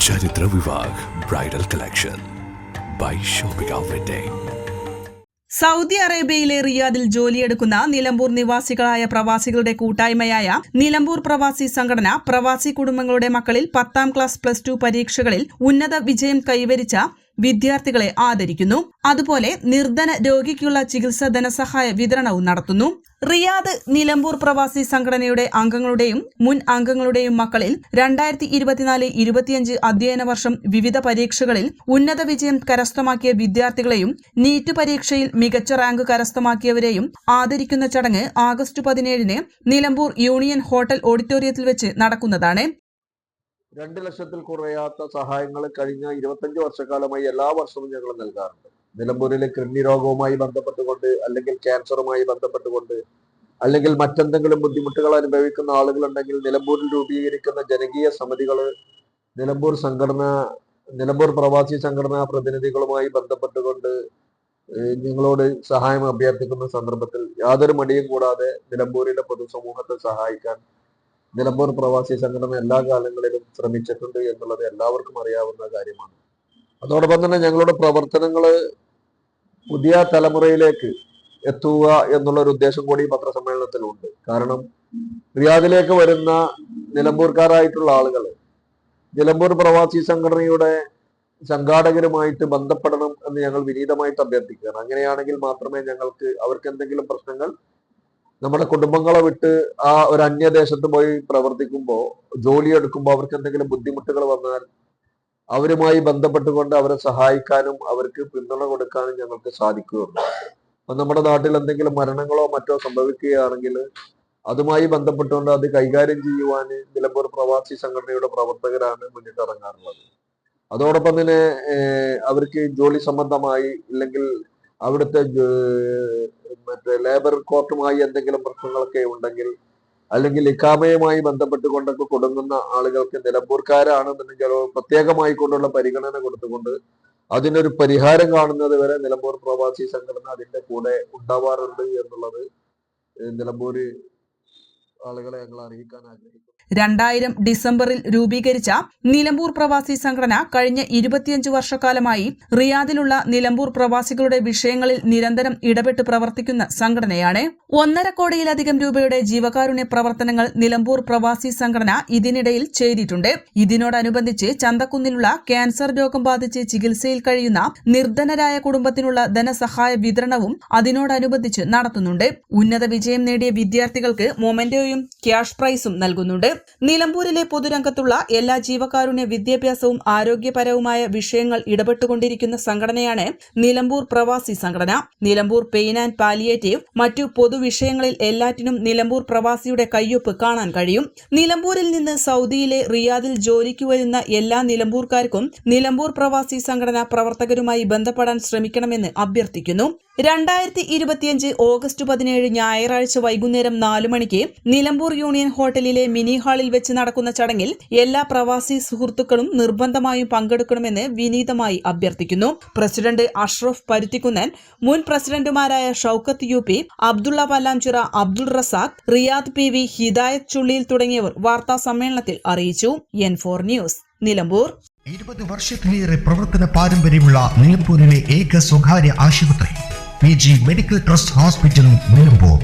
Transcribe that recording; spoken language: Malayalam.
ചരിത്ര Vivah bridal collection by wedding Saudi അറേബ്യയിലെ റിയാദിൽ ജോലിയെടുക്കുന്ന നിലമ്പൂർ നിവാസികളായ പ്രവാസികളുടെ കൂട്ടായ്മയായ നിലമ്പൂർ പ്രവാസി സംഘടന പ്രവാസി കുടുംബങ്ങളുടെ മക്കളിൽ പത്താം ക്ലാസ് പ്ലസ് ടു പരീക്ഷകളിൽ ഉന്നത വിജയം കൈവരിച്ച വിദ്യാർത്ഥികളെ ആദരിക്കുന്നു. അതുപോലെ നിർധന രോഗിക്കുള്ള ചികിത്സ ധനസഹായ വിതരണവും നടത്തുന്നു. റിയാദ് നിലമ്പൂർ പ്രവാസി സംഘടനയുടെ അംഗങ്ങളുടെയും മുൻ അംഗങ്ങളുടെയും മക്കളിൽ രണ്ടായിരത്തി ഇരുപത്തിനാല് ഇരുപത്തിയഞ്ച് അധ്യയന വർഷം വിവിധ പരീക്ഷകളിൽ ഉന്നത വിജയം കരസ്ഥമാക്കിയ വിദ്യാർത്ഥികളെയും നീറ്റ് പരീക്ഷയിൽ മികച്ച റാങ്ക് കരസ്ഥമാക്കിയവരെയും ആദരിക്കുന്ന ചടങ്ങ് ആഗസ്റ്റ് പതിനേഴിന് നിലമ്പൂർ യൂണിയൻ ഹോട്ടൽ ഓഡിറ്റോറിയത്തിൽ വെച്ച് നടക്കുന്നതാണ്. രണ്ട് ലക്ഷത്തിൽ കുറയാത്ത സഹായങ്ങൾ കഴിഞ്ഞ ഇരുപത്തഞ്ച് വർഷക്കാലമായി എല്ലാ വർഷവും ഞങ്ങൾ നൽകാറുണ്ട്. നിലമ്പൂരിലെ കിഡ്നി രോഗവുമായി ബന്ധപ്പെട്ടുകൊണ്ട് അല്ലെങ്കിൽ ക്യാൻസറുമായി ബന്ധപ്പെട്ടുകൊണ്ട് അല്ലെങ്കിൽ മറ്റെന്തെങ്കിലും ബുദ്ധിമുട്ടുകൾ അനുഭവിക്കുന്ന ആളുകളുണ്ടെങ്കിൽ നിലമ്പൂരിൽ രൂപീകരിക്കുന്ന ജനകീയ സമിതികൾ നിലമ്പൂർ സംഘടന നിലമ്പൂർ പ്രവാസി സംഘടനാ പ്രതിനിധികളുമായി ബന്ധപ്പെട്ടുകൊണ്ട് നിങ്ങളോട് സഹായം അഭ്യർത്ഥിക്കുന്ന സന്ദർഭത്തിൽ യാതൊരു മടിയും കൂടാതെ നിലമ്പൂരിലെ പൊതുസമൂഹത്തെ സഹായിക്കാൻ നിലമ്പൂർ പ്രവാസി സംഘടന എല്ലാ കാലങ്ങളിലും ശ്രമിച്ചിട്ടുണ്ട് എന്നുള്ളത് എല്ലാവർക്കും അറിയാവുന്ന കാര്യമാണ്. അതോടൊപ്പം തന്നെ ഞങ്ങളുടെ പ്രവർത്തനങ്ങൾ പുതിയ തലമുറയിലേക്ക് എത്തുക എന്നുള്ള ഒരു ഉദ്ദേശം കൂടി പത്രസമ്മേളനത്തിലുണ്ട്. കാരണം റിയാദിലേക്ക് വരുന്ന നിലമ്പൂർക്കാരായിട്ടുള്ള ആളുകൾ നിലമ്പൂർ പ്രവാസി സംഘടനയുടെ സംഘാടകരുമായിട്ട് ബന്ധപ്പെടണം എന്ന് ഞങ്ങൾ വിനീതമായിട്ട് അഭ്യർത്ഥിക്കുകയാണ്. അങ്ങനെയാണെങ്കിൽ മാത്രമേ ഞങ്ങൾക്ക് അവർക്ക് എന്തെങ്കിലും പ്രശ്നങ്ങൾ നമ്മുടെ കുടുംബങ്ങളെ വിട്ട് ആ ഒരു അന്യദേശത്ത് പോയി പ്രവർത്തിക്കുമ്പോൾ ജോലി എടുക്കുമ്പോൾ അവർക്ക് എന്തെങ്കിലും ബുദ്ധിമുട്ടുകൾ വന്നാൽ അവരുമായി ബന്ധപ്പെട്ടുകൊണ്ട് അവരെ സഹായിക്കാനും അവർക്ക് പിന്തുണ കൊടുക്കാനും ഞങ്ങൾക്ക് സാധിക്കുകയുള്ളൂ. അപ്പൊ നമ്മുടെ നാട്ടിൽ എന്തെങ്കിലും മരണങ്ങളോ മറ്റോ സംഭവിക്കുകയാണെങ്കിൽ അതുമായി ബന്ധപ്പെട്ടുകൊണ്ട് അത് കൈകാര്യം ചെയ്യുവാൻ നിലമ്പൂർ പ്രവാസി സംഘടനയുടെ പ്രവർത്തകരാണ് മുന്നിട്ടിറങ്ങാറുള്ളത്. അതോടൊപ്പം തന്നെ അവർക്ക് ജോലി സംബന്ധമായി ഇല്ലെങ്കിൽ അവിടുത്തെ മറ്റേ ലേബർ കോർട്ടുമായി എന്തെങ്കിലും പ്രശ്നങ്ങളൊക്കെ ഉണ്ടെങ്കിൽ അല്ലെങ്കിൽ ഇക്കാമയുമായി ബന്ധപ്പെട്ടുകൊണ്ടൊക്കെ കൊടുങ്ങുന്ന ആളുകൾക്ക് നിലമ്പൂർക്കാരാണെന്നുണ്ടെങ്കിൽ പ്രത്യേകമായി കൊണ്ടുള്ള പരിഗണന കൊടുത്തുകൊണ്ട് അതിനൊരു പരിഹാരം കാണുന്നത് വരെ നിലമ്പൂർ പ്രവാസി സംഘടന അതിന്റെ കൂടെ ഉണ്ടാവാറുണ്ട് എന്നുള്ളത് നിലമ്പൂര് ആളുകളെ ഞങ്ങൾ അറിയിക്കാൻ ആഗ്രഹിക്കുന്നു. രണ്ടായിരം ഡിസംബറിൽ രൂപീകരിച്ച നിലമ്പൂർ പ്രവാസി സംഘടന കഴിഞ്ഞ ഇരുപത്തിയഞ്ച് വർഷക്കാലമായി റിയാദിലുള്ള നിലമ്പൂർ പ്രവാസികളുടെ വിഷയങ്ങളിൽ നിരന്തരം ഇടപെട്ട് പ്രവർത്തിക്കുന്ന സംഘടനയാണ്. ഒന്നര കോടിയിലധികം രൂപയുടെ ജീവകാരുണ്യ പ്രവർത്തനങ്ങൾ നിലമ്പൂർ പ്രവാസി സംഘടന ഇതിനിടയിൽ ചെയ്തിട്ടുണ്ട്. ഇതിനോടനുബന്ധിച്ച് ചന്തക്കുന്നിലുള്ള ക്യാൻസർ രോഗം ബാധിച്ച് ചികിത്സയിൽ കഴിയുന്ന നിർധനരായ കുടുംബത്തിനുള്ള ധനസഹായ വിതരണവും അതിനോടനുബന്ധിച്ച് നടത്തുന്നുണ്ട്. ഉന്നത വിജയം നേടിയ വിദ്യാർത്ഥികൾക്ക് മൊമെന്റോയും ക്യാഷ് പ്രൈസും നൽകുന്നുണ്ട്. നിലമ്പൂരിലെ പൊതുരംഗത്തുള്ള എല്ലാ ജീവകാരുണ്യ വിദ്യാഭ്യാസവും ആരോഗ്യപരവുമായ വിഷയങ്ങൾ ഇടപെട്ടുകൊണ്ടിരിക്കുന്ന സംഘടനയാണ് നിലമ്പൂർ പ്രവാസി സംഘടന. നിലമ്പൂർ പെയിൻ ആൻഡ് പാലിയേറ്റീവ് മറ്റു പൊതുവിഷയങ്ങളിൽ എല്ലാറ്റിനും നിലമ്പൂർ പ്രവാസിയുടെ കയ്യൊപ്പ് കാണാൻ കഴിയും. നിലമ്പൂരിൽ നിന്ന് സൗദിയിലെ റിയാദിൽ ജോലിക്ക് വരുന്ന എല്ലാ നിലമ്പൂർക്കാർക്കും നിലമ്പൂർ പ്രവാസി സംഘടന പ്രവർത്തകരുമായി ബന്ധപ്പെടാൻ ശ്രമിക്കണമെന്ന് അഭ്യർത്ഥിക്കുന്നു. രണ്ടായിരത്തി ഇരുപത്തിയഞ്ച് ഓഗസ്റ്റ് പതിനേഴ് ഞായറാഴ്ച വൈകുന്നേരം നാലു മണിക്ക് നിലമ്പൂർ യൂണിയൻ ഹോട്ടലിലെ മിനി ഹാളിൽ വെച്ച് നടക്കുന്ന ചടങ്ങിൽ എല്ലാ പ്രവാസി സുഹൃത്തുക്കളും നിർബന്ധമായും പങ്കെടുക്കണമെന്ന് വിനീതമായി അഭ്യർത്ഥിക്കുന്നു. പ്രസിഡന്റ് അഷ്റഫ് പരുത്തിക്കുന്നൻ മുൻ പ്രസിഡന്റുമാരായ Shoukath U P Abdullah Pallamchira Abdul Razak Riyad P V Hidayath Chulliyil തുടങ്ങിയവർ വാർത്താ സമ്മേളനത്തിൽ അറിയിച്ചു. N four news Nilambur. ഇരുപത് വർഷത്തിലേറെ പ്രവർത്തന പാരമ്പര്യമുള്ള നിലമ്പൂരിലെ ഏക സ്വകാര്യ ആശുപത്രി P G medical trust hospital Nilambur.